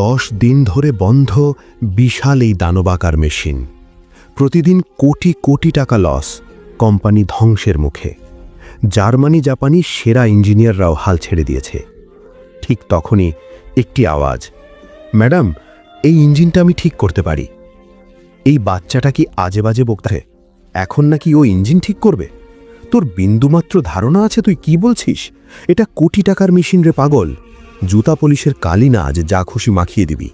দশ দিন ধরে বন্ধ বিশাল এই দানবাকার মেশিন। প্রতিদিন কোটি কোটি টাকা লস কোম্পানি ধ্বংসের মুখে। জার্মানি জাপানি সেরা ইঞ্জিনিয়াররাও হাল ছেড়ে দিয়েছে। ঠিক তখনই একটি আওয়াজ, ম্যাডাম, এই ইঞ্জিনটা আমি ঠিক করতে পারি। এই বাচ্চাটা কি আজে বাজে বক্তারে এখন নাকি ও ইঞ্জিন ঠিক করবে? তোর বিন্দুমাত্র ধারণা আছে তুই কি বলছিস? এটা কোটি টাকার মেশিন রে পাগল। জুতা পলিশের কালি না যে যা খুশি মাখিয়ে দিবি।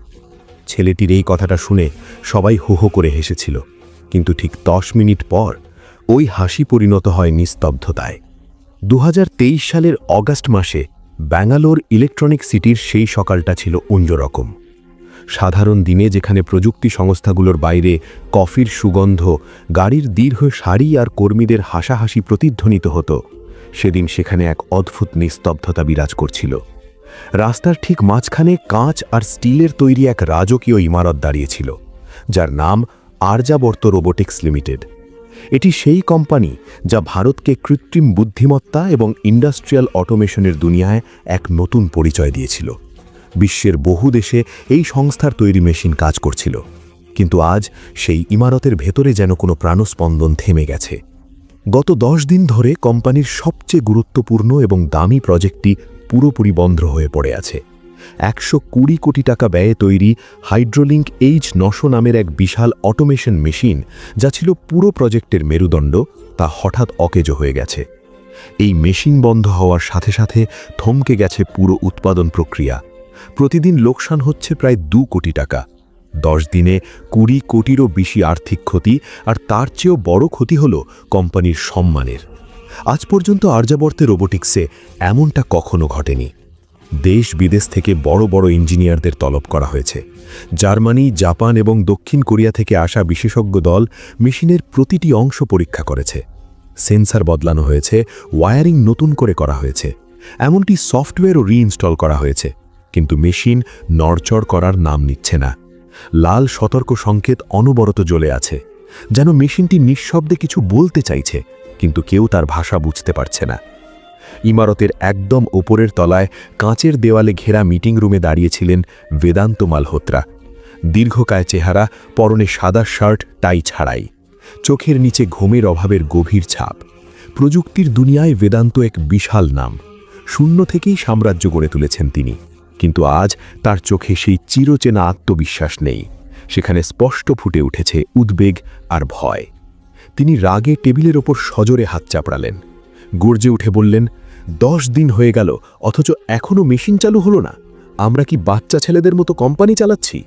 ছেলেটির এই কথাটা শুনে সবাই হো হো করে হেসেছিল, কিন্তু ঠিক দশ মিনিট পর ওই হাসি পরিণত হয় নিস্তব্ধতায়। দু হাজার তেইশ সালের অগাস্ট মাসে ব্যাঙ্গালোর ইলেকট্রনিক সিটির সেই সকালটা ছিল অন্যরকম। সাধারণ দিনে যেখানে প্রযুক্তি সংস্থাগুলোর বাইরে কফির সুগন্ধ, গাড়ির দীর্ঘ সারি আর কর্মীদের হাসাহাসি প্রতিধ্বনিত হতো, সেদিন সেখানে এক অদ্ভুত নিস্তব্ধতা বিরাজ করছিল। রাস্তার ঠিক মাঝখানে কাঁচ আর স্টিলের তৈরি এক রাজকীয় ইমারত দাঁড়িয়েছিল, যার নাম আর্যাবর্ত রোবোটিক্স লিমিটেড। এটি সেই কোম্পানি যা ভারতকে কৃত্রিম বুদ্ধিমত্তা এবং ইন্ডাস্ট্রিয়াল অটোমেশনের দুনিয়ায় এক নতুন পরিচয় দিয়েছিল। বিশ্বের বহু দেশে এই সংস্থার তৈরি মেশিন কাজ করছিল, কিন্তু আজ সেই ইমারতের ভেতরে যেন কোনো প্রাণস্পন্দন থেমে গেছে। গত দশ দিন ধরে কোম্পানির সবচেয়ে গুরুত্বপূর্ণ এবং দামি প্রজেক্টটি পুরোপুরি বন্ধ হয়ে পড়ে আছে। একশো কুড়ি কোটি টাকা ব্যয়ে তৈরি হাইড্রোলিঙ্ক এইচ নশো নামের এক বিশাল অটোমেশন মেশিন যা ছিল পুরো প্রজেক্টের মেরুদণ্ড, তা হঠাৎ অকেজো হয়ে গেছে। এই মেশিন বন্ধ হওয়ার সাথে সাথে থমকে গেছে পুরো উৎপাদন প্রক্রিয়া। প্রতিদিন লোকসান হচ্ছে প্রায় দু কোটি টাকা। দশ দিনে কুড়ি কোটিরও বেশি আর্থিক ক্ষতি, আর তার চেয়েও বড় ক্ষতি হল কোম্পানির সম্মানের। আজ পর্যন্ত আর্যাবর্তে রোবোটিক্সে এমনটা কখনো ঘটেনি। দেশ বিদেশ থেকে বড় বড় ইঞ্জিনিয়ারদের তলব করা হয়েছে। জার্মানি, জাপান এবং দক্ষিণ কোরিয়া থেকে আসা বিশেষজ্ঞ দল মেশিনের প্রতিটি অংশ পরীক্ষা করেছে। সেন্সার বদলানো হয়েছে ওয়্যারিং নতুন করে করা হয়েছে। এমনটি সফটওয়্যারও রিইনস্টল করা হয়েছে, কিন্তু মেশিন নড়চড় করার নাম নিচ্ছে না। লাল সতর্ক সংকেত অনবরত জ্বলে আছে, যেন মেশিনটি নিঃশব্দে কিছু বলতে চাইছে। কিন্তু কেউ তার ভাষা বুঝতে পারছে না। ইমারতের একদম ওপরের তলায় কাঁচের দেওয়ালে ঘেরা মিটিং রুমে দাঁড়িয়েছিলেন বেদান্ত মালহোত্রা। দীর্ঘকায় চেহারা, পরনে সাদা শার্ট, টাই ছাড়াই। চোখের নিচে ঘুমের অভাবের গভীর ছাপ। প্রযুক্তির দুনিয়ায় বেদান্ত এক বিশাল নাম। শূন্য থেকেই সাম্রাজ্য গড়ে তুলেছেন তিনি। কিন্তু আজ তার চোখে সেই চিরচেনা আত্মবিশ্বাস নেই। সেখানে স্পষ্ট ফুটে উঠেছে উদ্বেগ আর ভয়। তিনি রাগে টেবিলের ওপর সজোরে হাত চাপড়ালেন। গর্জে উঠে বললেন, দশ দিন হয়ে গেল, অথচ এখনও মেশিন চালু হলো না। আমরা কি বাচ্চা ছেলেদের মতো কোম্পানি চালাচ্ছি?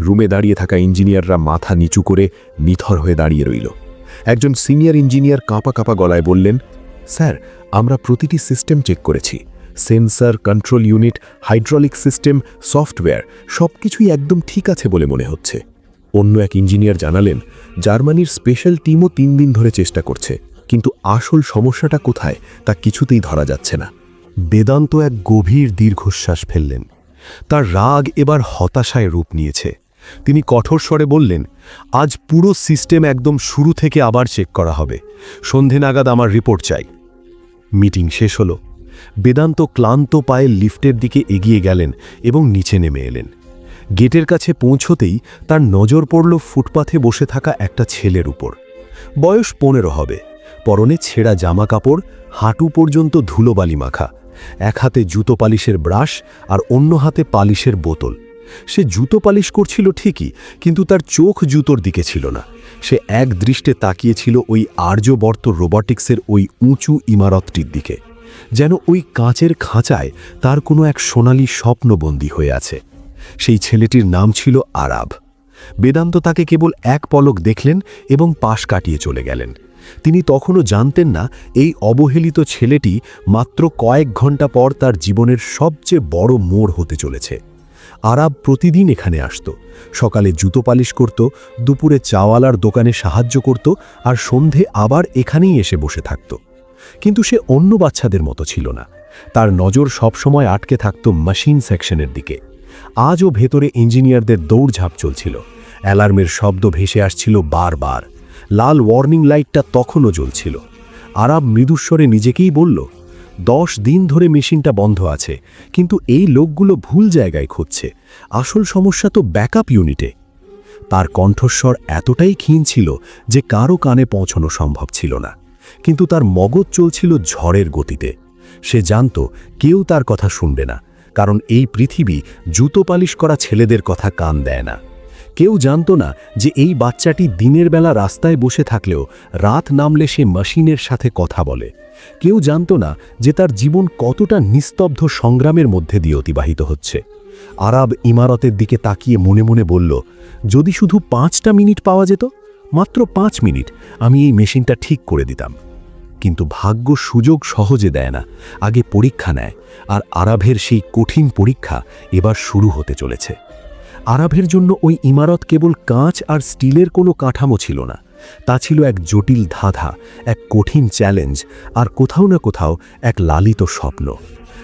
রুমে দাঁড়িয়ে থাকা ইঞ্জিনিয়াররা মাথা নিচু করে নিথর হয়ে দাঁড়িয়ে রইল। একজন সিনিয়র ইঞ্জিনিয়ার কাঁপা কাঁপা গলায় বললেন, স্যার, আমরা প্রতিটি সিস্টেম চেক করেছি। Sensor, control unit, hydraulic system, software সব কিছুই একদম ঠিক আছে বলে মনে হচ্ছে। অন্য এক ইঞ্জিনিয়ার জানালেন, জার্মানির স্পেশাল টিমও তিন দিন ধরে চেষ্টা করছে, কিন্তু আসল সমস্যাটা কোথায় তা কিছুতেই ধরা যাচ্ছে না। বেদান্ত এক গভীর দীর্ঘশ্বাস ফেললেন। তার রাগ এবার হতাশায় রূপ নিয়েছে। তিনি কঠোর স্বরে বললেন, আজ পুরো সিস্টেম একদম শুরু থেকে আবার চেক করা হবে। সন্ধে নাগাদ আমার রিপোর্ট চাই। মিটিং শেষ হলো। বেদান্ত ক্লান্ত পায়ে লিফটের দিকে এগিয়ে গেলেন এবং নিচে নেমে এলেন। গেটের কাছে পৌঁছতেই তার নজর পড়ল ফুটপাথে বসে থাকা একটা ছেলের উপর। বয়স পনেরো হবে। পরনে ছেঁড়া জামা কাপড় হাঁটু পর্যন্ত ধুলোবালি মাখা। এক হাতে জুতো পালিশের ব্রাশ আর অন্য হাতে পালিশের বোতল। সে জুতো পালিশ করছিল ঠিকই, কিন্তু তার চোখ জুতোর দিকে ছিল না। সে এক দৃষ্টে তাকিয়েছিল ওই আর্যবর্ত রোবটিক্সের ওই উঁচু ইমারতটির দিকে, যেন ওই কাঁচের খাঁচায় তার কোনো এক সোনালি স্বপ্নবন্দী হয়ে আছে। সেই ছেলেটির নাম ছিল আরাব। বেদান্ত তাকে কেবল এক পলক দেখলেন এবং পাশ কাটিয়ে চলে গেলেন। তিনি তখনও জানতেন না এই অবহেলিত ছেলেটি মাত্র কয়েক ঘণ্টা পর তার জীবনের সবচেয়ে বড় মোড় হতে চলেছে। আরাব প্রতিদিন এখানে আসত। সকালে জুতো পালিশ করত, দুপুরে চাওয়ালার দোকানে সাহায্য করত আর সন্ধে আবার এখানেই এসে বসে থাকত। কিন্তু সে অন্য বাচ্চাদের মতো ছিল না। তার নজর সবসময় আটকে থাকত মেশিন সেকশনের দিকে। আজও ভেতরে ইঞ্জিনিয়ারদের দৌড়ঝাঁপ চলছিল। অ্যালার্মের শব্দ ভেসে আসছিল বারবার। লাল ওয়ার্নিং লাইটটা তখনও জ্বলছিল। আরাব মৃদুস্বরে নিজেকেই বলল, দশ দিন ধরে মেশিনটা বন্ধ আছে, কিন্তু এই লোকগুলো ভুল জায়গায় খুঁজছে। আসল সমস্যা তো ব্যাকআপ ইউনিটে। তার কণ্ঠস্বর এতটাই ক্ষীণ ছিল যে কারও কানে পৌঁছানো সম্ভব ছিল না। কিন্তু তার মগজ চলছিল ঝড়ের গতিতে। সে জানত কেউ তার কথা শুনবে না। কারণ এই পৃথিবী জুতো পালিশ করা ছেলেদের কথা কান দেয় না। কেউ জানত না যে এই বাচ্চাটি দিনের বেলা রাস্তায় বসে থাকলেও রাত নামলে সে মেশিনের সাথে কথা বলে। কেউ জানত না যে তার জীবন কতটা নিস্তব্ধ সংগ্রামের মধ্যে দিয়ে অতিবাহিত হচ্ছে। আরব ইমারতের দিকে তাকিয়ে মনে মনে বলল, যদি শুধু পাঁচটা মিনিট পাওয়া যেত, মাত্র পাঁচ মিনিট আমি এই মেশিনটা ঠিক করে দিতাম। কিন্তু ভাগ্য সুযোগ সহজে দেয় না। আগে পরীক্ষা নেয়, আর আরাভের সেই কঠিন পরীক্ষা এবার শুরু হতে চলেছে। আরাভের জন্য ওই ইমারত কেবল কাঁচ আর স্টিলের কোনো কাঠামো ছিল না। তা ছিল এক জটিল ধাঁধা, এক কঠিন চ্যালেঞ্জ, আর কোথাও না কোথাও এক লালিত স্বপ্ন।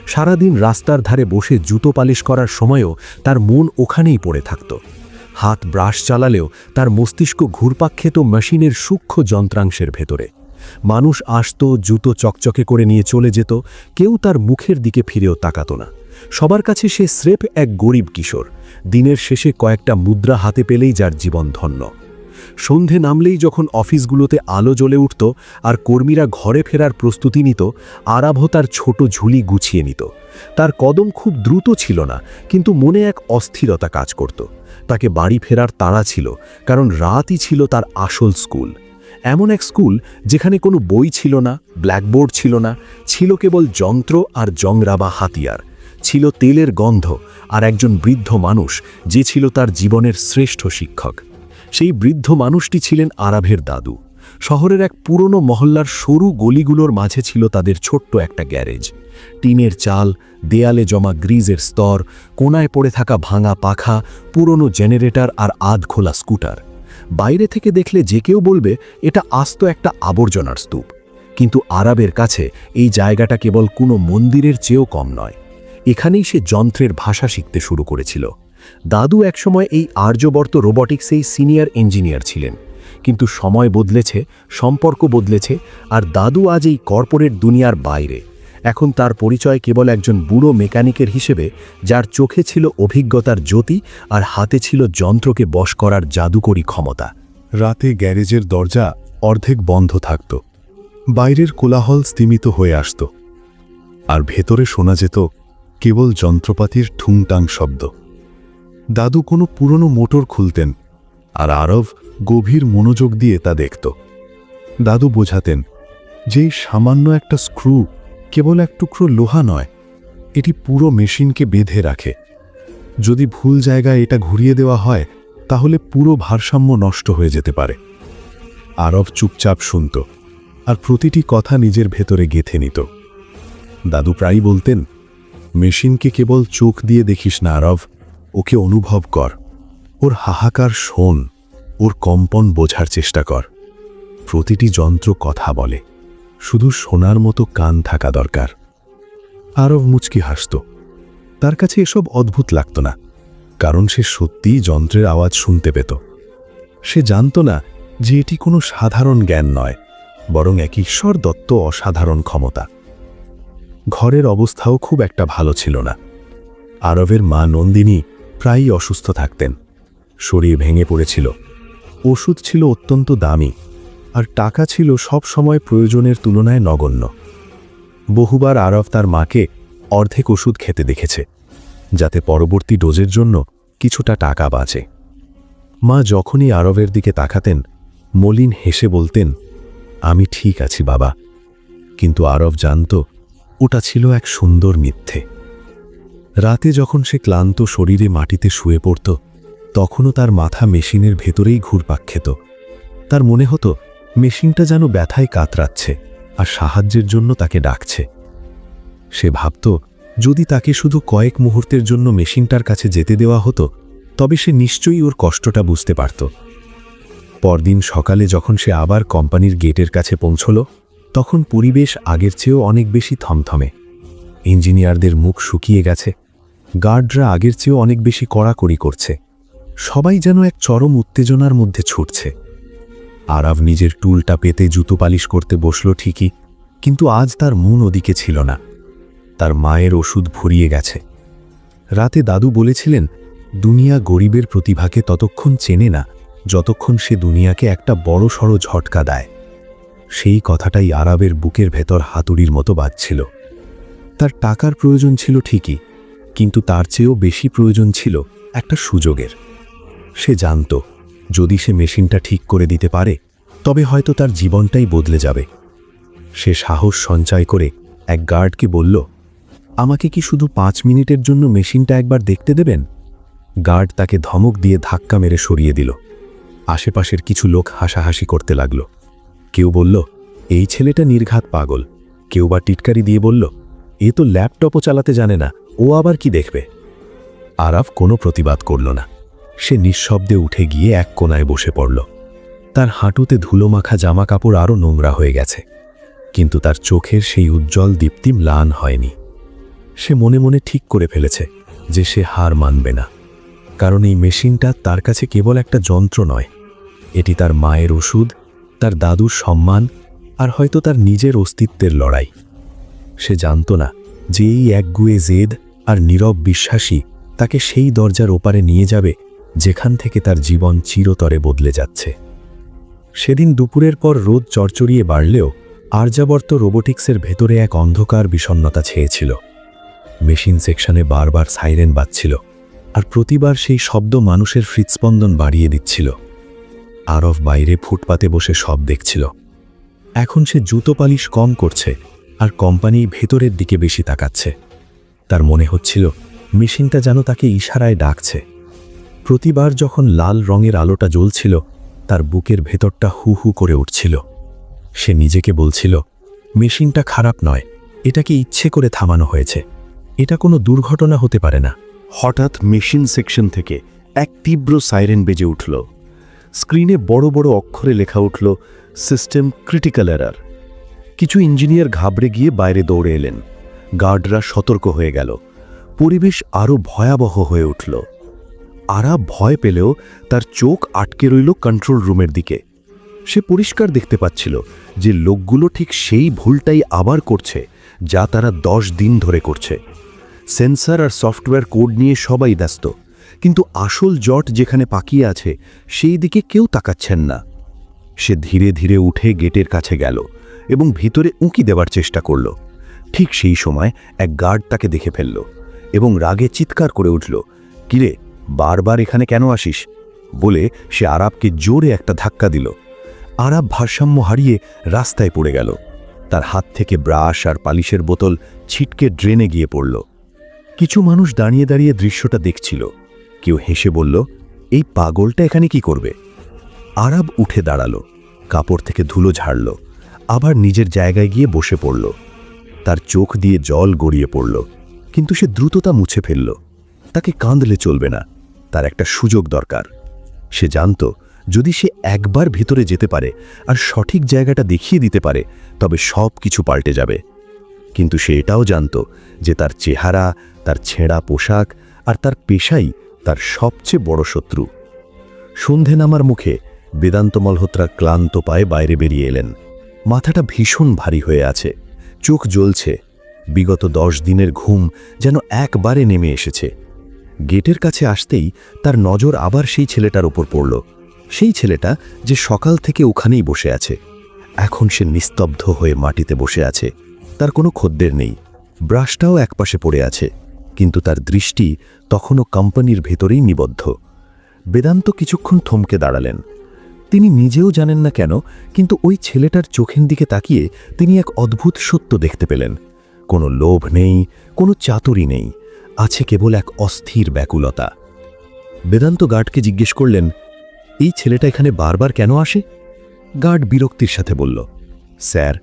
সারাদিন রাস্তার ধারে বসে জুতো পালিশ করার সময়ও তার মন ওখানেই পড়ে থাকত। হাত ব্রাশ চালালেও তার মস্তিষ্ক ঘুরপাক খেত মেশিনের সূক্ষ্ম যন্ত্রাংশের ভেতরে। মানুষ আসত, জুতো চকচকে করে নিয়ে চলে যেত, কেউ তার মুখের দিকে ফিরেও তাকাত না। সবার কাছে সে স্রেফ এক গরিব কিশোর। দিনের শেষে কয়েকটা মুদ্রা হাতে পেলেই যার জীবন ধন্য। সন্ধে নামলেই যখন অফিসগুলোতে আলো জ্বলে উঠত আর কর্মীরা ঘরে ফেরার প্রস্তুতি নিত, আরাভ তার ছোট ঝুলি গুছিয়ে নিত। তার কদম খুব দ্রুত ছিল না, কিন্তু মনে এক অস্থিরতা কাজ করত। তাকে বাড়ি ফেরার তাড়া ছিল, কারণ রাতই ছিল তার আসল স্কুল। এমন এক স্কুল যেখানে কোনো বই ছিল না, ব্ল্যাকবোর্ড ছিল না, ছিল কেবল যন্ত্র আর জংরাবা হাতিয়ার। ছিল তেলের গন্ধ আর একজন বৃদ্ধ মানুষ যে ছিল তার জীবনের শ্রেষ্ঠ শিক্ষক। সেই বৃদ্ধ মানুষটি ছিলেন আরাভের দাদু। শহরের এক পুরনো মহল্লার সরু গলিগুলোর মাঝে ছিল তাদের ছোট্ট একটা গ্যারেজ। টিনের চাল, দেয়ালে জমা গ্রিজের স্তর, কোনায় পড়ে থাকা ভাঙা পাখা, পুরনো জেনারেটর আর আধ খোলা স্কুটার। বাইরে থেকে দেখলে যে কেউ বলবে, এটা আস্ত একটা আবর্জনার স্তূপ। কিন্তু আরবের কাছে এই জায়গাটা কেবল কোনো মন্দিরের চেয়েও কম নয়। এখানেই সে যন্ত্রের ভাষা শিখতে শুরু করেছিল। দাদু একসময় এই আর্যবর্ত রোবটিক্সেই সিনিয়র ইঞ্জিনিয়ার ছিলেন। কিন্তু সময় বদলেছে, সম্পর্ক বদলেছে, আর দাদু আজ এই কর্পোরেট দুনিয়ার বাইরে। এখন তার পরিচয় কেবল একজন বুড়ো মেকানিকের হিসেবে, যার চোখে ছিল অভিজ্ঞতার জ্যোতি আর হাতে ছিল যন্ত্রকে বশ করার জাদুকরী ক্ষমতা। রাতে গ্যারেজের দরজা অর্ধেক বন্ধ থাকত। বাইরের কোলাহল স্তিমিত হয়ে আসত। আর ভেতরে শোনা যেত কেবল যন্ত্রপাতির ঠুংটাং শব্দ। দাদু কোনো পুরনো মোটর খুলতেন আর আরব গভীর মনোযোগ দিয়ে তা দেখত। দাদু বোঝাতেন যে সামান্য একটা স্ক্রু কেবল এক টুকরো লোহা নয়, এটি পুরো মেশিনকে বেঁধে রাখে। যদি ভুল জায়গায় এটা ঘুরিয়ে দেওয়া হয়, তাহলে পুরো ভারসাম্য নষ্ট হয়ে যেতে পারে। আরব চুপচাপ শুনত আর প্রতিটি কথা নিজের ভেতরে গেথে নিত। দাদু প্রায়ই বলতেন, মেশিনকে কেবল চোখ দিয়ে দেখিস না আরব, ওকে অনুভব কর। ওর হাহাকার শোন, ওর কম্পন বোঝার চেষ্টা কর। প্রতিটি যন্ত্র কথা বলে। শুধু সোনার মতো কান থাকা দরকার। আরব মুচকি হাসত। তার কাছে এসব অদ্ভুত লাগত না, কারণ সে সত্যিই যন্ত্রের আওয়াজ শুনতে পেত। সে জানত না যে এটি কোনো সাধারণ জ্ঞান নয়, বরং এক ঈশ্বর দত্ত অসাধারণ ক্ষমতা। ঘরের অবস্থাও খুব একটা ভালো ছিল না। আরবের মা নন্দিনী প্রায়ই অসুস্থ থাকতেন। শরীর ভেঙে পড়েছিল। ওষুধ ছিল অত্যন্ত দামি। আর টাকা ছিল সব সময় প্রয়োজনের তুলনায় নগণ্য। বহুবার আরব তার মাকে অর্ধেক ওষুধ খেতে দেখেছে, যাতে পরবর্তী ডোজের জন্য কিছুটা টাকা বাঁচে। মা যখনই আরবের দিকে তাকাতেন, মলিন হেসে বলতেন, আমি ঠিক আছি বাবা, কিন্তু আরব জানত ওটা ছিল এক সুন্দর মিথ্যে। রাতে যখন সে ক্লান্ত শরীরে মাটিতে শুয়ে পড়ত, তখনও তার মাথা মেশিনের ভেতরেই ঘুরপাক খেত। তার মনে হতো মেশিনটা যেন ব্যথায় কাতরাচ্ছে আর সাহায্যের জন্য তাকে ডাকছে। সে ভাবত, যদি তাকে শুধু কয়েক মুহূর্তের জন্য মেশিনটার কাছে যেতে দেওয়া হতো, তবে সে নিশ্চয়ই ওর কষ্টটা বুঝতে পারত। পরদিন সকালে যখন সে আবার কোম্পানির গেটের কাছে পৌঁছল, তখন পরিবেশ আগের চেয়েও অনেক বেশি থমথমে। ইঞ্জিনিয়ারদের মুখ শুকিয়ে গেছে, গার্ডরা আগের চেয়েও অনেক বেশি কড়াকড়ি করছে। সবাই যেন এক চরম উত্তেজনার মধ্যে ছুটছে। আরাভ নিজের টুলটা পেতে জুতো পালিশ করতে বসল ঠিকই, কিন্তু আজ তার মন ওদিকে ছিল না। তার মায়ের ওষুধ ভরিয়ে গেছে। রাতে দাদু বলেছিলেন, দুনিয়া গরিবের প্রতিভাকে ততক্ষণ চেনে না, যতক্ষণ সে দুনিয়াকে একটা বড় সড়ো ঝটকা দেয়। সেই কথাটাই আরবের বুকের ভেতর হাতুড়ির মতো বাজছিল। তার টাকার প্রয়োজন ছিল ঠিকই, কিন্তু তার চেয়েও বেশি প্রয়োজন ছিল একটা সুযোগের। সে জানত যদি সে মেশিনটা ঠিক করে দিতে পারে, তবে হয়তো তার জীবনটাই বদলে যাবে। সে সাহস সঞ্চয় করে এক গার্ডকে বলল, আমাকে কি শুধু পাঁচ মিনিটের জন্য মেশিনটা একবার দেখতে দেবেন? গার্ড তাকে ধমক দিয়ে ধাক্কা মেরে সরিয়ে দিল। আশেপাশের কিছু লোক হাসাহাসি করতে লাগল। কেউ বলল, এই ছেলেটা নির্ঘাত পাগল। কেউ বা টিটকারি দিয়ে বলল, এ তো ল্যাপটপও চালাতে জানে না, ও আবার কি দেখবে? আরাফ কোনো প্রতিবাদ করল না। সে নিঃশব্দে উঠে গিয়ে এক কোনায় বসে পড়ল। তার হাঁটুতে ধুলোমাখা জামা কাপড় আরও নোংরা হয়ে গেছে। কিন্তু তার চোখের সেই উজ্জ্বল দীপ্তি ম্লান হয়নি। সে মনে মনে ঠিক করে ফেলেছে যে সে হার মানবে না। কারণ এই মেশিনটা তার কাছে কেবল একটা যন্ত্র নয়। এটি তার মায়ের ওষুধ, তার দাদুর সম্মান, আর হয়তো তার নিজের অস্তিত্বের লড়াই। সে জানত না যে এই একগুয়ে জেদ আর নীরব বিশ্বাসী তাকে সেই দরজার ওপারে নিয়ে যাবে যেখান থেকে তার জীবন চিরতরে বদলে যাচ্ছে। সেদিন দুপুরের পর রোদ চরচরিয়ে বাড়লেও আর্যাবর্ত রোবোটিক্সের ভেতরে এক অন্ধকার বিষণ্নতা ছেয়েছিল। মেশিন সেকশনে বারবার সাইরেন বাজছিল আর প্রতিবার সেই শব্দ মানুষের হৃৎস্পন্দন বাড়িয়ে দিচ্ছিল। আরফ বাইরে ফুটপাতে বসে সব দেখছিল। এখন সে জুতো পালিশ কম করছে আর কোম্পানি ভেতরের দিকে বেশি তাকাচ্ছে। তার মনে হচ্ছিল, মেশিনটা যেন তাকে ইশারায় ডাকছে। প্রতিবার যখন লাল রঙের আলোটা জ্বলছিল, তার বুকের ভেতরটা হু হু করে উঠছিল। সে নিজেকে বলছিল, মেশিনটা খারাপ নয়, এটাকে ইচ্ছে করে থামানো হয়েছে। এটা কোনো দুর্ঘটনা হতে পারে না। হঠাৎ মেশিন সেকশন থেকে এক তীব্র সাইরেন বেজে উঠল। স্ক্রিনে বড় বড় অক্ষরে লেখা উঠল, সিস্টেম ক্রিটিক্যাল এরার। কিছু ইঞ্জিনিয়ার ঘাবড়ে গিয়ে বাইরে দৌড়ে এলেন। গার্ডরা সতর্ক হয়ে গেল। পরিবেশ আরও ভয়াবহ হয়ে উঠল। আরা ভয় পেলেও তার চোখ আটকে রইল কন্ট্রোল রুমের দিকে। সে পরিষ্কার দেখতে পাচ্ছিল যে লোকগুলো ঠিক সেই ভুলটাই আবার করছে, যা তারা দশ দিন ধরে করছে। সেন্সার আর সফটওয়্যার কোড নিয়ে সবাই ব্যস্ত, কিন্তু আসল জট যেখানে পাকিয়ে আছে, সেই দিকে কেউ তাকাচ্ছেন না। সে ধীরে ধীরে উঠে গেটের কাছে গেল এবং ভিতরে উঁকি দেওয়ার চেষ্টা করল। ঠিক সেই সময় এক গার্ড তাকে দেখে ফেলল এবং রাগে চিৎকার করে উঠল, কিরে বারবার এখানে কেন আসিস? বলে সে আরাবকে জোরে একটা ধাক্কা দিল। আরাব ভারসাম্য হারিয়ে রাস্তায় পড়ে গেল। তার হাত থেকে ব্রাশ আর পালিশের বোতল ছিটকে ড্রেনে গিয়ে পড়ল। কিছু মানুষ দাঁড়িয়ে দাঁড়িয়ে দৃশ্যটা দেখছিল। কেউ হেসে বলল, এই পাগলটা এখানে কি করবে? আরাব উঠে দাঁড়াল, কাপড় থেকে ধুলো ঝাড়ল, আবার নিজের জায়গায় গিয়ে বসে পড়ল। তার চোখ দিয়ে জল গড়িয়ে পড়ল, কিন্তু সে দ্রুততা মুছে ফেলল। তাকে কাঁদলে চলবে না। তার একটা সুযোগ দরকার। সে জানত, যদি সে একবার ভিতরে যেতে পারে আর সঠিক জায়গাটা দেখিয়ে দিতে পারে, তবে সব কিছু পাল্টে যাবে। কিন্তু সে এটাও জানত যে তার চেহারা, তার ছেঁড়া পোশাক আর তার পেশাই তার সবচেয়ে বড় শত্রু। সন্ধে নামার মুখে বেদান্ত মলহোত্রা ক্লান্ত পায়ে বাইরে বেরিয়ে এলেন। মাথাটা ভীষণ ভারী হয়ে আছে। চোখ জ্বলছে। বিগত দশ দিনের ঘুম যেন একবারে নেমে এসেছে। গেটের কাছে আসতেই তার নজর আবার সেই ছেলেটার ওপর পড়ল। সেই ছেলেটা যে সকাল থেকে ওখানেই বসে আছে। এখন সে নিস্তব্ধ হয়ে মাটিতে বসে আছে। তার কোনো খদ্দের নেই। ব্রাশটাও একপাশে পড়ে আছে। কিন্তু তার দৃষ্টি তখনও কোম্পানির ভেতরেই নিবদ্ধ। বেদান্ত কিছুক্ষণ থমকে দাঁড়ালেন। তিনি নিজেও জানেন না কেন, কিন্তু ওই ছেলেটার চোখের দিকে তাকিয়ে তিনি এক অদ্ভুত সত্য দেখতে পেলেন। কোনো লোভ নেই, কোনো চাতুরি নেই। আছে কেবল এক অস্থির ব্যাকুলতা। বেদান্ত গার্ডকে জিজ্ঞেস করলেন, এই ছেলেটা এখানে বারবার কেন আসে? গার্ড বিরক্তির সাথে বলল, স্যার,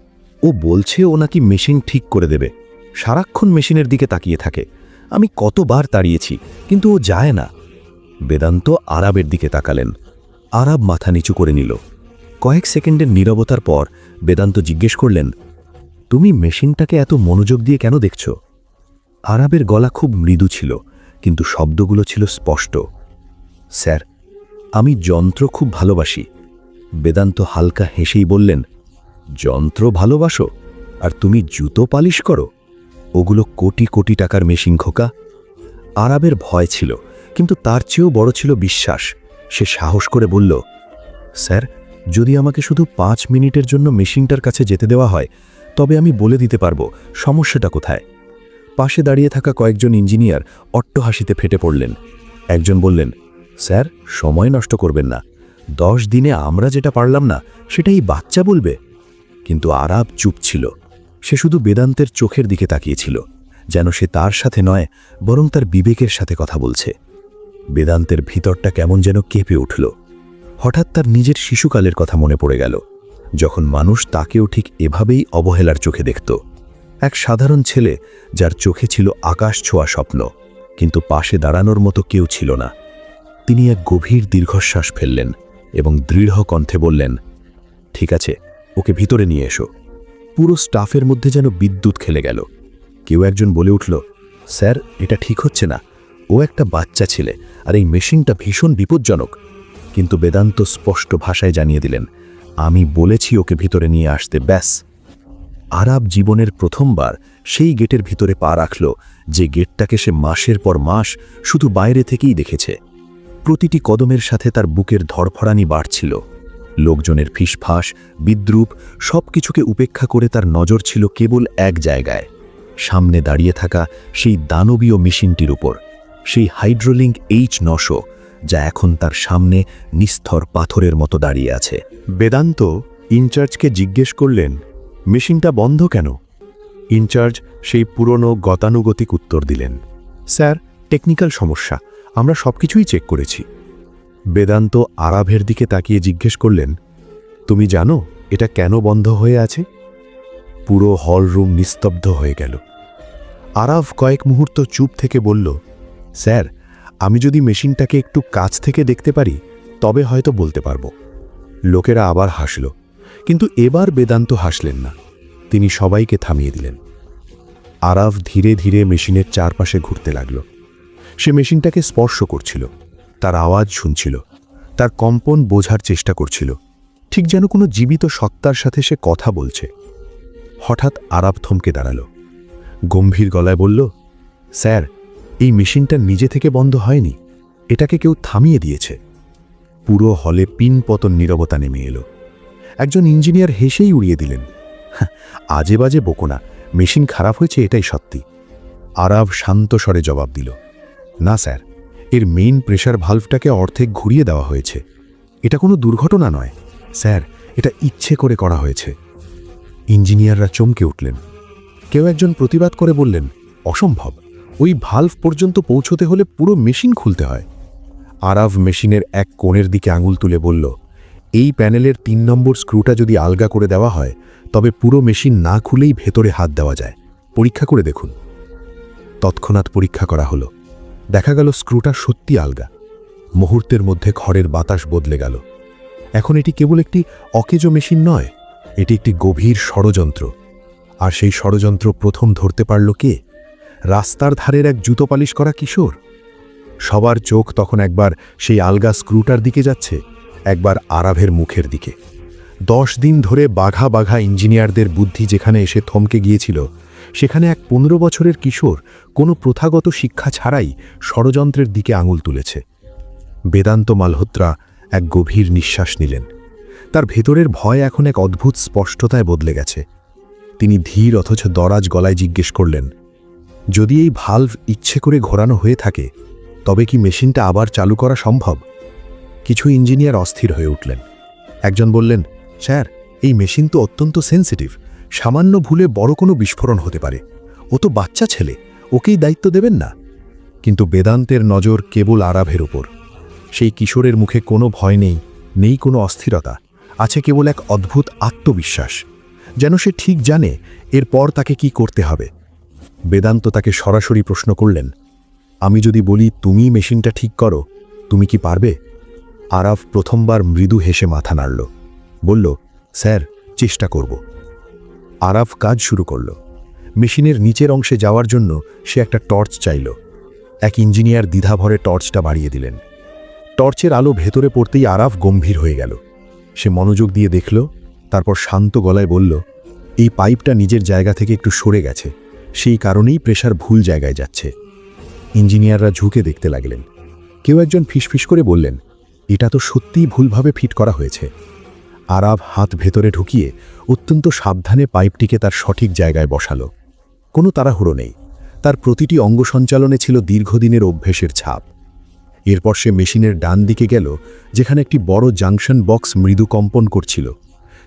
ও বলছে ও নাকি মেশিন ঠিক করে দেবে। সারাক্ষণ মেশিনের দিকে তাকিয়ে থাকে। আমি কতবার তাড়িয়েছি, কিন্তু ও যায় না। বেদান্ত আরাবের দিকে তাকালেন। আরাব মাথা নিচু করে নিল। কয়েক সেকেন্ডের নীরবতার পর বেদান্ত জিজ্ঞেস করলেন, তুমি মেশিনটাকে এত মনোযোগ দিয়ে কেন দেখছ? আরাবের গলা খুব মৃদু ছিল, কিন্তু শব্দগুলো ছিল স্পষ্ট। স্যার, আমি যন্ত্র খুব ভালোবাসি। বেদান্ত হালকা হেসেই বললেন, যন্ত্র ভালোবাসো? আর তুমি জুতো পালিশ করো? ওগুলো কোটি কোটি টাকার মেশিন খোকা। আরাবের ভয় ছিল, কিন্তু তার চেয়েও বড় ছিল বিশ্বাস। সে সাহস করে বলল, স্যার, যদি আমাকে শুধু পাঁচ মিনিটের জন্য মেশিনটার কাছে যেতে দেওয়া হয়, তবে আমি বলে দিতে পারব সমস্যাটা কোথায়? পাশে দাঁড়িয়ে থাকা কয়েকজন ইঞ্জিনিয়ার অট্টহাসিতে ফেটে পড়লেন। একজন বললেন, স্যার, সময় নষ্ট করবেন না। দশ দিনে আমরা যেটা পারলাম না, সেটাই বাচ্চা বলবে। কিন্তু আরাব চুপ ছিল। সে শুধু বেদান্তের চোখের দিকে তাকিয়েছিল, যেন সে তার সাথে নয়, বরং তার বিবেকের সাথে কথা বলছে। বেদান্তের ভিতরটা কেমন যেন কেঁপে উঠল। হঠাৎ তার নিজের শিশুকালের কথা মনে পড়ে গেল, যখন মানুষ তাকেও ঠিক এভাবেই অবহেলার চোখে দেখত। এক সাধারণ ছেলে যার চোখে ছিল আকাশ ছোঁয়া স্বপ্ন, কিন্তু পাশে দাঁড়ানোর মতো কেউ ছিল না। তিনি এক গভীর দীর্ঘশ্বাস ফেললেন এবং দৃঢ় কণ্ঠে বললেন, ঠিক আছে, ওকে ভিতরে নিয়ে এসো। পুরো স্টাফের মধ্যে যেন বিদ্যুৎ খেলে গেল। কেউ একজন বলে উঠল, স্যার, এটা ঠিক হচ্ছে না। ও একটা বাচ্চা ছেলে আর এই মেশিনটা ভীষণ বিপজ্জনক। কিন্তু বেদান্ত স্পষ্ট ভাষায় জানিয়ে দিলেন, আমি বলেছি ওকে ভিতরে নিয়ে আসতে, ব্যাস। আরাব জীবনের প্রথমবার সেই গেটের ভিতরে পা রাখল, যে গেটটাকে সে মাসের পর মাস শুধু বাইরে থেকেই দেখেছে। প্রতিটি কদমের সাথে তার বুকের ধরফড়ানি বাড়ছিল। লোকজনের ফিসফাস, বিদ্রুপ সব কিছুকে উপেক্ষা করে তার নজর ছিল কেবল এক জায়গায়। সামনে দাঁড়িয়ে থাকা সেই দানবীয় মেশিনটির উপর, সেই হাইড্রোলিঙ্ক এইচ নশো, যা এখন তার সামনে নিস্থর পাথরের মতো দাঁড়িয়ে আছে। বেদান্ত ইনচার্জকে জিজ্ঞেস করলেন মেশিনটা বন্ধ কেন? ইনচার্জ সেই পুরনো গতানুগতিক উত্তর দিলেন, স্যার, টেকনিক্যাল সমস্যা, আমরা সবকিছুই চেক করেছি। বেদান্ত আরাভের দিকে তাকিয়ে জিজ্ঞেস করলেন, তুমি জানো এটা কেন বন্ধ হয়ে আছে? পুরো হল রুম নিস্তব্ধ হয়ে গেল। আরাভ কয়েক মুহূর্ত চুপ থেকে বলল, স্যার, আমি যদি মেশিনটাকে একটু কাছ থেকে দেখতে পারি, তবে হয়তো বলতে পারব। লোকেরা আবার হাসল কিন্তু এবার বেদান্ত হাসলেন না। তিনি সবাইকে থামিয়ে দিলেন। আরাফ ধীরে ধীরে মেশিনের চারপাশে ঘুরতে লাগল। সে মেশিনটাকে স্পর্শ করছিল। তার আওয়াজ শুনছিল। তার কম্পন বোঝার চেষ্টা করছিল। ঠিক যেন কোনো জীবিত সত্তার সাথে সে কথা বলছে। হঠাৎ আরাব থমকে দাঁড়াল। গম্ভীর গলায় বলল, স্যার, এই মেশিনটা নিজে থেকে বন্ধ হয়নি। এটাকে কেউ থামিয়ে দিয়েছে। পুরো হলে পিন পতন নীরবতা নেমে এলো। একজন ইঞ্জিনিয়ার হেসেই উড়িয়ে দিলেন। "হ্যাঁ, আজে বাজে বকোনা মেশিন খারাপ হয়েছে এটাই সত্যি। আরাব শান্ত স্বরে জবাব দিল না স্যার এর মেইন প্রেশার ভালভটাকে অর্ধেক ঘুরিয়ে দেওয়া হয়েছে। এটা কোনো দুর্ঘটনা নয়। স্যার এটা ইচ্ছে করে করা হয়েছে। ইঞ্জিনিয়াররা চমকে উঠলেন। কেউ একজন প্রতিবাদ করে বললেন অসম্ভব ওই ভালভ পর্যন্ত পৌঁছতে হলে পুরো মেশিন খুলতে হয়। আরাভ মেশিনের এক কোণের দিকে আঙুল তুলে বলল এই প্যানেলের তিন নম্বর স্ক্রুটা যদি আলগা করে দেওয়া হয়, তবে পুরো মেশিন না খুলেই ভেতরে হাত দেওয়া যায়। পরীক্ষা করে দেখুন। তৎক্ষণাৎ পরীক্ষা করা হলো। দেখা গেল স্ক্রুটা সত্যি আলগা। মুহূর্তের মধ্যে ঘরের বাতাস বদলে গেল। এখন এটি কেবল একটি অকেজো মেশিন নয়, এটি একটি গভীর ষড়যন্ত্র। আর সেই ষড়যন্ত্র প্রথম ধরতে পারল কে? রাস্তার ধারের এক জুতো পালিশ করা কিশোর? সবার চোখ তখন একবার সেই আলগা স্ক্রুটার দিকে যাচ্ছে। একবার আরাভের মুখের দিকে। দশ দিন ধরে বাঘা বাঘা ইঞ্জিনিয়ারদের বুদ্ধি যেখানে এসে থমকে গিয়েছিল, সেখানে এক পনেরো বছরের কিশোর কোনো প্রথাগত শিক্ষা ছাড়াই ষড়যন্ত্রের দিকে আঙুল তুলেছে। বেদান্ত মালহোত্রা এক গভীর নিঃশ্বাস নিলেন। তার ভেতরের ভয় এখন এক অদ্ভুত স্পষ্টতায় বদলে গেছে। তিনি ধীর অথচ দরাজ গলায় জিজ্ঞেস করলেন, যদি এই ভাল্ভ ইচ্ছে করে ঘোরানো হয়ে থাকে, তবে কি মেশিনটা আবার চালু করা সম্ভব? কিছু ইঞ্জিনিয়ার অস্থির হয়ে উঠলেন। একজন বললেন, স্যার, এই মেশিন তো অত্যন্ত সেন্সিটিভ। সামান্য ভুলে বড় কোনো বিস্ফোরণ হতে পারে। ও তো বাচ্চা ছেলে, ওকেই দায়িত্ব দেবেন না? কিন্তু বেদান্তের নজর কেবল আরাভের ওপর সেই কিশোরের মুখে কোনো ভয় নেই নেই কোনো অস্থিরতা, আছে কেবল এক অদ্ভুত আত্মবিশ্বাস। যেন সে ঠিক জানে, এরপর তাকে কি করতে হবে। বেদান্ত তাকে সরাসরি প্রশ্ন করলেন, আমি যদি বলি, তুমি মেশিনটা ঠিক করো, তুমি কি পারবে? আরাফ প্রথমবার মৃদু হেসে মাথা নাড়ল। বলল, স্যার, চেষ্টা করব। আরাফ কাজ শুরু করল। মেশিনের নিচের অংশে যাওয়ার জন্য সে একটা টর্চ চাইল। এক ইঞ্জিনিয়ার দ্বিধাভরে টর্চটা বাড়িয়ে দিলেন। টর্চের আলো ভেতরে পড়তেই আরাফ গম্ভীর হয়ে গেল। সে মনোযোগ দিয়ে দেখল, তারপর শান্ত গলায় বলল, এই পাইপটা নিজের জায়গা থেকে একটু সরে গেছে। সেই কারণেই প্রেশার ভুল জায়গায় যাচ্ছে। ইঞ্জিনিয়াররা ঝুঁকে দেখতে লাগলেন। কেউ একজন ফিসফিস করে বললেন এটা তো সত্যিই ভুলভাবে ফিট করা হয়েছে। আরাব হাত ভেতরে ঢুকিয়ে অত্যন্ত সাবধানে পাইপটিকে তার সঠিক জায়গায় বসালো। কোনো তাড়াহুড়ো নেই। তার প্রতিটি অঙ্গ সঞ্চালনে ছিল দীর্ঘদিনের অভ্যেসের ছাপ। এরপর সে মেশিনের ডান দিকে গেল, যেখানে একটি বড় জাংশন বক্স মৃদু কম্পন করছিল।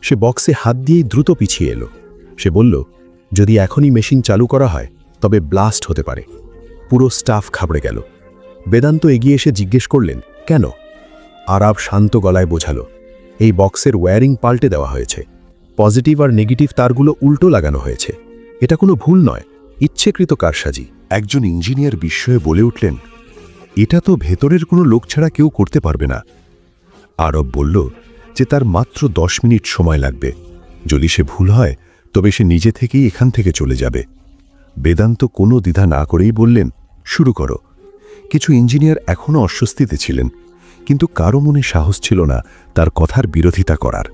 সে বক্সে হাত দিয়েই দ্রুত পিছিয়ে এলো। সে বলল, যদি এখনই মেশিন চালু করা হয়, তবে ব্লাস্ট হতে পারে। পুরো স্টাফ খাবড়ে গেল। বেদান্ত এগিয়ে এসে জিজ্ঞেস করলেন, কেন? আরাব শান্ত গলায় বোঝাল, এই বক্সের ওয়্যারিং পাল্টে দেওয়া হয়েছে। পজিটিভ আর নেগেটিভ তারগুলো উল্টো লাগানো হয়েছে। এটা কোনো ভুল নয়। ইচ্ছেকৃত কারসাজি। একজন ইঞ্জিনিয়ার বিস্ময়ে বলে উঠলেন, এটা তো ভেতরের কোনো লোক ছাড়া কেউ করতে পারবে না। আরব বলল, যে তার মাত্র দশ মিনিট সময় লাগবে। যদি সে ভুল হয়, তবে সে নিজে থেকেই এখান থেকে চলে যাবে। বেদান্ত কোনো দ্বিধা না করেই বললেন, শুরু করো। কিছু ইঞ্জিনিয়ার এখনও অস্বস্তিতে ছিলেন। কিন্তু কারও মনে সাহস ছিল না তার কথার বিরোধিতা করার।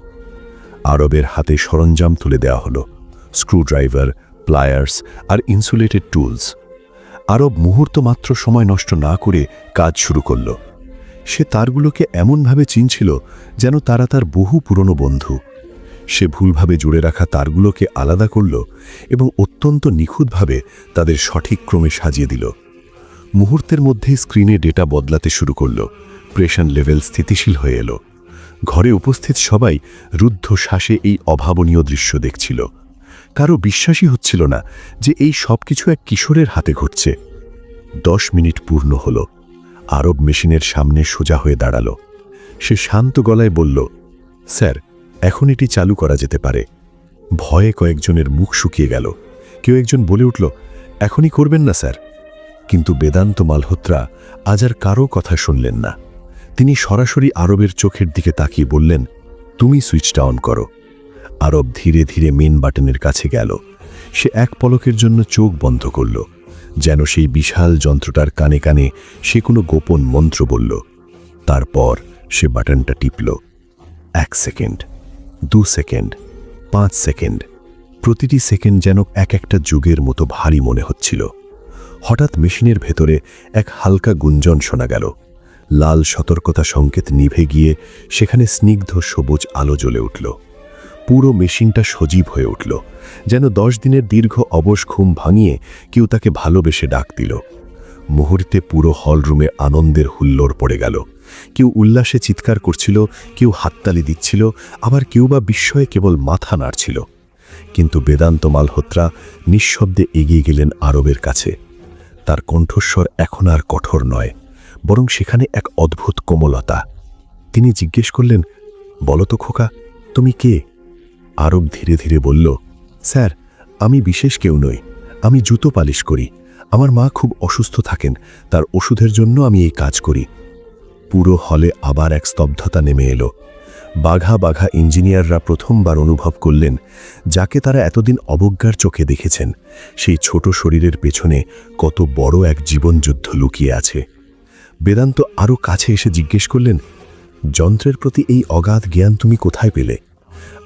আরবের হাতে সরঞ্জাম তুলে দেওয়া হলো, স্ক্রুড্রাইভার, প্লায়ার্স আর ইনসুলেটেড টুলস। আরব মুহূর্ত মাত্র সময় নষ্ট না করে কাজ শুরু করল। সে তারগুলোকে এমনভাবে চিনছিল যেন তারা তার বহু পুরনো বন্ধু। সে ভুলভাবে জুড়ে রাখা তারগুলোকে আলাদা করল এবং অত্যন্ত নিখুঁতভাবে তাদের সঠিক ক্রমে সাজিয়ে দিল। মুহূর্তের মধ্যেই স্ক্রিনে ডেটা বদলাতে শুরু করল। প্রেশন লেভেল স্থিতিশীল হয়ে এলো। ঘরে উপস্থিত সবাই রুদ্ধ শ্বাসে এই অভাবনীয় দৃশ্য দেখছিল। কারও বিশ্বাসই হচ্ছিল না যে এই সব কিছু এক কিশোরের হাতে ঘটছে। দশ মিনিট পূর্ণ হল। আরব মেশিনের সামনে সোজা হয়ে দাঁড়াল। সে শান্ত গলায় বলল, স্যার, এখন এটি চালু করা যেতে পারে। ভয়ে কয়েকজনের মুখ শুকিয়ে গেল। কেউ একজন বলে উঠল, এখনই করবেন না, স্যার। কিন্তু বেদান্ত মালহোত্রা আজ আর কারও কথা শুনলেন না। তিনি সরাসরি আরবের চোখের দিকে তাকিয়ে বললেন, তুমি সুইচটা অন করো। আরব ধীরে ধীরে মেন বাটনের কাছে গেল। সে এক পলকের জন্য চোখ বন্ধ করল, যেন সেই বিশাল যন্ত্রটার কানে কানে সে কোনো গোপন মন্ত্র বলল। তারপর সে বাটনটা টিপল। এক সেকেন্ড, দু সেকেন্ড, পাঁচ সেকেন্ড, প্রতিটি সেকেন্ড যেন এক একটা যুগের মতো ভারী মনে হচ্ছিল। হঠাৎ মেশিনের ভেতরে এক হালকা গুঞ্জন শোনা গেল। লাল সতর্কতা সংকেত নিভে গিয়ে সেখানে স্নিগ্ধ সবুজ আলো জ্বলে উঠল। পুরো মেশিনটা সজীব হয়ে উঠল, যেন দশ দিনের দীর্ঘ অবশ ঘুম ভাঙিয়ে কেউ তাকে ভালোবেসে ডাক দিল। মুহূর্তে পুরো হলরুমে আনন্দের হুল্লোড় পড়ে গেল। কেউ উল্লাসে চিৎকার করছিল, কেউ হাততালি দিচ্ছিল, আবার কেউ বা বিস্ময়ে কেবল মাথা নাড়ছিল। কিন্তু বেদান্ত মালহোত্রা নিঃশব্দে এগিয়ে গেলেন আরবের কাছে। তার কণ্ঠস্বর এখন আর কঠোর নয়, বরং সেখানে এক অদ্ভুত কোমলতা। তিনি জিজ্ঞেস করলেন, বলো তো খোকা, তুমি কে? আরব ধীরে ধীরে বলল, স্যার, আমি বিশেষ কেউ নই, আমি জুতো পালিশ করি, আমার মা খুব অসুস্থ থাকেন, তার ওষুধের জন্য আমি এই কাজ করি। পুরো হলে আবার এক স্তব্ধতা নেমে এলো। বাঘা বাঘা ইঞ্জিনিয়াররা প্রথমবার অনুভব করলেন যাকে তারা এতদিন অবজ্ঞার চোখে দেখেছেন। সেই ছোট শরীরের পেছনে কত বড় এক জীবনযুদ্ধ লুকিয়ে আছে। বেদান্ত আরও কাছে এসে জিজ্ঞেস করলেন, যন্ত্রের প্রতি এই অগাধ জ্ঞান তুমি কোথায় পেলে?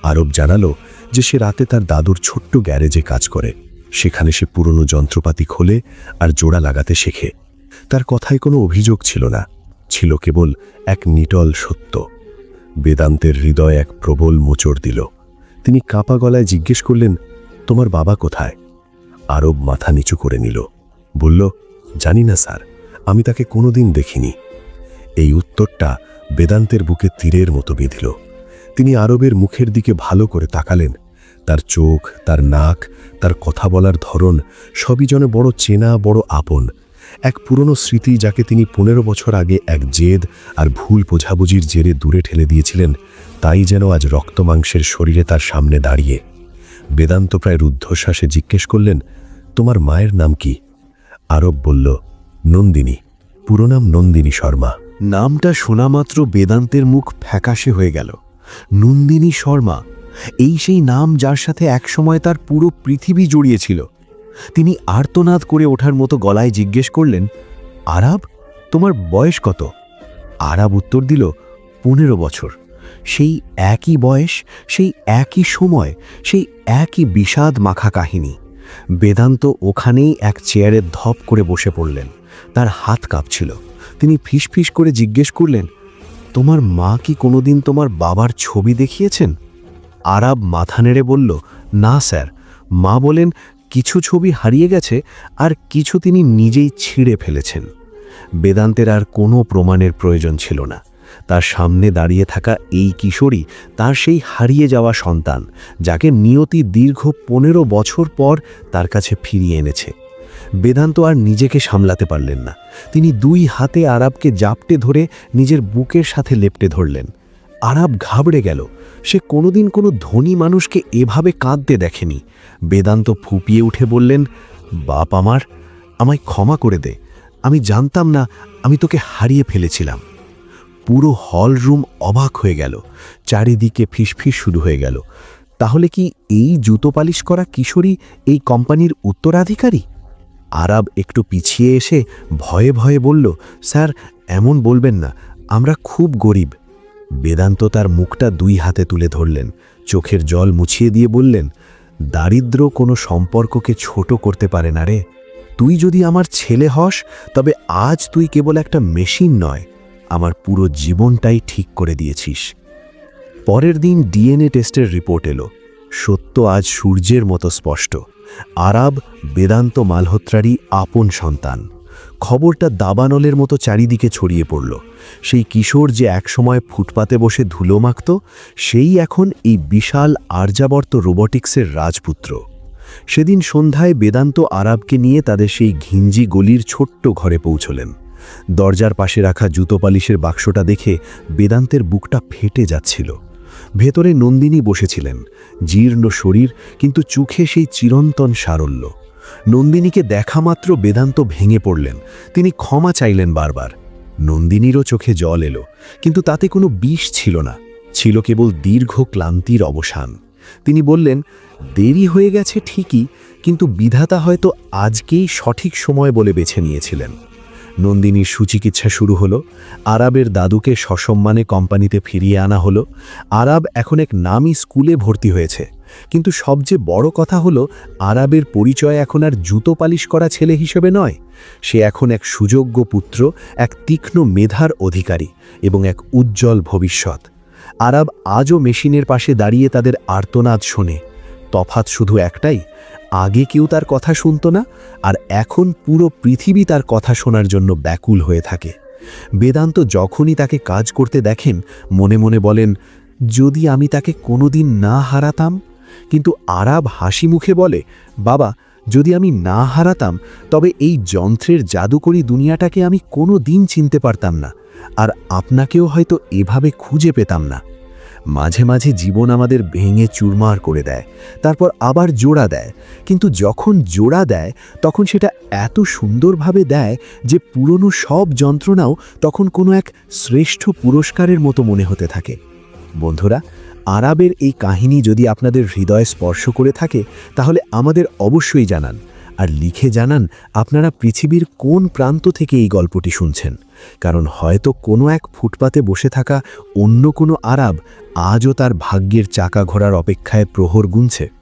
আরব জানালো যে সে রাতে তার দাদুর ছোট্ট গ্যারেজে কাজ করে। সেখানে সে পুরনো যন্ত্রপাতি খোলে আর জোড়া লাগাতে শেখে। তার কথায় কোনো অভিযোগ ছিল না। ছিল কেবল এক নিটল সত্য। বেদান্তের হৃদয় এক প্রবল মোচড় দিল। তিনি কাপা গলায় জিজ্ঞেস করলেন, তোমার বাবা কোথায়? আরব মাথা নিচু করে নিল। বলল, জানি না স্যার, আমি তাকে কোনোদিন দেখিনি। এই উত্তরটা বেদান্তের বুকে তীরের মতো বেঁধিল। তিনি আরবের মুখের দিকে ভালো করে তাকালেন। তার চোখ, তার নাক, তার কথা বলার ধরন সবই যেন বড় চেনা, বড় আপন। এক পুরনো স্মৃতি যাকে তিনি পনেরো বছর আগে এক জেদ আর ভুল বোঝাবুঝির জেরে দূরে ঠেলে দিয়েছিলেন, তাই যেন আজ রক্তমাংসের শরীরে তার সামনে দাঁড়িয়ে। বেদান্ত প্রায় রুদ্ধশ্বাসে জিজ্ঞেস করলেন, তোমার মায়ের নাম কি? আরব বলল, নন্দিনী পুরো নাম নন্দিনী শর্মা। নামটা শোনামাত্র বেদান্তের মুখ ফ্যাকাশে হয়ে গেল। নন্দিনী শর্মা, এই সেই নাম যার সাথে একসময় তার পুরো পৃথিবী জড়িয়েছিল তিনি আর্তনাদ করে ওঠার মতো গলায় জিজ্ঞেস করলেন, আরাব, তোমার বয়স কত? আরাব উত্তর দিল, পনেরো বছর। সেই একই বয়স, সেই একই সময়, সেই একই বিষাদ মাখা কাহিনী। বেদান্ত ওখানেই এক চেয়ারে ধপ করে বসে পড়লেন। তার হাত কাঁপছিল। তিনি ফিসফিস করে জিজ্ঞেস করলেন, তোমার মা কি কোনোদিন তোমার বাবার ছবি দেখিয়েছেন? আরাব মাথা নেড়ে বলল, না স্যার। মা বলেন কিছু ছবি হারিয়ে গেছে আর কিছু তিনি নিজেই ছিঁড়ে ফেলেছেন। বেদান্তের আর কোনো প্রমাণের প্রয়োজন ছিল না। তার সামনে দাঁড়িয়ে থাকা এই কিশোরী তার সেই হারিয়ে যাওয়া সন্তান, যাকে নিয়তি দীর্ঘ পনেরো বছর পর তার কাছে ফিরিয়ে এনেছে। বেদান্ত আর নিজেকে সামলাতে পারলেন না। তিনি দুই হাতে আরাবকে জাপটে ধরে নিজের বুকের সাথে লেপটে ধরলেন। আরাব ঘাবড়ে গেল। সে কোনোদিন কোনো ধনী মানুষকে এভাবে কাঁদতে দেখেনি। বেদান্ত ফুপিয়ে উঠে বললেন, বাপ আমার, আমায় ক্ষমা করে দে। আমি জানতাম না আমি তোকে হারিয়ে ফেলেছিলাম। পুরো হল রুম অবাক হয়ে গেল। চারিদিকে ফিসফিস শুরু হয়ে গেল। তাহলে কি এই জুতো পালিশ করা কিশোরী এই কোম্পানির উত্তরাধিকারী? আরাব একটু পিছিয়ে এসে ভয়ে ভয়ে বলল, স্যার, এমন বলবেন না। আমরা খুব গরিব। বেদান্ত তার মুখটা দুই হাতে তুলে ধরলেন, চোখের জল মুছিয়ে দিয়ে বললেন, দারিদ্র কোনো সম্পর্ককে ছোট করতে পারে না রে। তুই যদি আমার ছেলে হস, তবে আজ তুই কেবল একটা মেশিন নয়, আমার পুরো জীবনটাই ঠিক করে দিয়েছিস। পরের দিন ডিএনএ টেস্টের রিপোর্ট এলো। সত্য আজ সূর্যের মতো স্পষ্ট। আরাব বেদান্ত মালহোত্রারই আপন সন্তান। খবরটা দাবানলের মতো চারিদিকে ছড়িয়ে পড়ল। সেই কিশোর যে একসময় ফুটপাতে বসে ধুলো মাখত, সেই এখন এই বিশাল আর্যাবর্ত রোবটিক্সের রাজপুত্র। সেদিন সন্ধ্যায় বেদান্ত আরাবকে নিয়ে তাদের সেই ঘিঞ্জি গলির ছোট্ট ঘরে পৌঁছলেন। দরজার পাশে রাখা জুতো পালিশের বাক্সটা দেখে বেদান্তের বুকটা ফেটে যাচ্ছিল। ভেতরে নন্দিনী বসেছিলেন। জীর্ণ শরীর, কিন্তু চোখে সেই চিরন্তন সারল্য। নন্দিনীকে দেখা মাত্র বেদান্ত ভেঙে পড়লেন। তিনি ক্ষমা চাইলেন বারবার। নন্দিনীরও চোখে জল এলো, কিন্তু তাতে কোনো বিষ ছিল না। ছিল কেবল দীর্ঘ ক্লান্তির অবসান। তিনি বললেন, দেরি হয়ে গেছে ঠিকই, কিন্তু বিধাতা হয়তো আজকেই সঠিক সময় বলে বেছে নিয়েছিলেন। নন্দিনীর সুচিকিৎসা শুরু হলো, আরাবের দাদুকে সসম্মানে কোম্পানিতে ফিরিয়ে আনা হলো। আরাব এখন এক নামি স্কুলে ভর্তি হয়েছে। কিন্তু সবচেয়ে বড় কথা হলো, আরাবের পরিচয় এখন আর জুতো পালিশ করা ছেলে হিসেবে নয়। সে এখন এক সুযোগ্য পুত্র, এক তীক্ষ্ণ মেধার অধিকারী এবং এক উজ্জ্বল ভবিষ্যৎ। আরাব আজও মেশিনের পাশে দাঁড়িয়ে তাদের আর্তনাদ শোনে। তফাৎ শুধু একটাই, আগে কেউ তার কথা শুনত না, আর এখন পুরো পৃথিবী তার কথা শোনার জন্য ব্যাকুল হয়ে থাকে। বেদান্ত যখনই তাকে কাজ করতে দেখেন, মনে মনে বলেন, যদি আমি তাকে কোনোদিন না হারাতাম কিন্তু আরাব হাসি মুখে বলে, বাবা, যদি আমি না হারাতাম, তবে এই যন্ত্রের জাদুকরী দুনিয়াটাকে আমি কোনো দিন চিনতে পারতাম না, আর আপনাকেও হয়তো এভাবে খুঁজে পেতাম না। মাঝে মাঝে জীবন আমাদের ভেঙে চুরমার করে দেয়, তারপর আবার জোড়া দেয়, কিন্তু যখন জোড়া দেয়, তখন সেটা এত সুন্দরভাবে দেয় যে পুরনো সব যন্ত্রণাও তখন কোনো এক শ্রেষ্ঠ পুরস্কারের মতো মনে হতে থাকে। বন্ধুরা আরাবের এই কাহিনী যদি আপনাদের হৃদয় স্পর্শ করে থাকে, তাহলে আমাদের অবশ্যই জানান। আর লিখে জানান আপনারা পৃথিবীর কোন প্রান্ত থেকে এই গল্পটি শুনছেন। কারণ হয়তো কোনো এক ফুটপাতে বসে থাকা অন্য কোনো আরব আজও তার ভাগ্যের চাকা ঘোরার অপেক্ষায় প্রহর গুনছে।